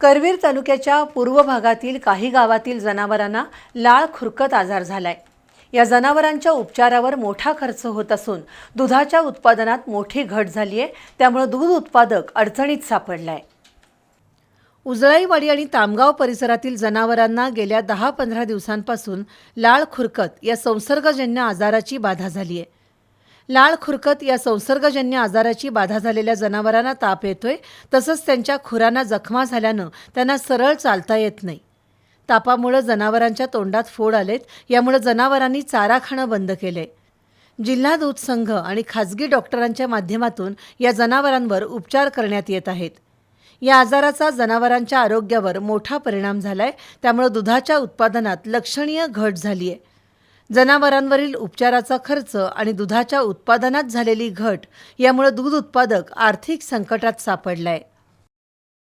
करवीर तालुक्याच्या पूर्व भागातील काही गावातील जनावरांना लाळ खुरकत आजार झालाय. या जनावरांच्या उपचारावर मोठा खर्च होत असून दुधाच्या उत्पादनात मोठी घट झाली आहे त्यामुळे दूध उत्पादक अडचणीत सापडलाय. उजळाईवाडी आणि तामगाव परिसरातील जनावरांना गेल्या दहा पंधरा दिवसांपासून लाळ खुरकत या संसर्गजन्य आजाराची बाधा झाली आहे लाळ खुरकत या संसर्गजन्य आजाराची बाधा झालेल्या जनावरांना ताप येतोय तसंच त्यांच्या खुरांना जखमा झाल्यानं त्यांना सरळ चालता येत नाही. तापामुळं जनावरांच्या तोंडात फोड आलेत यामुळं जनावरांनी चारा खाणं बंद केलंय. जिल्हा दूध संघ आणि खाजगी डॉक्टरांच्या माध्यमातून या जनावरांवर उपचार करण्यात येत आहेत. या आजाराचा जनावरांच्या आरोग्यावर मोठा परिणाम झालाय त्यामुळे दुधाच्या उत्पादनात लक्षणीय घट झाली आहे जनावरांवरील उपचाराचा खर्च आणि दुधाच्या उत्पादनात झालेली घट यामुळे दूध उत्पादक आर्थिक संकटात सापडलाय.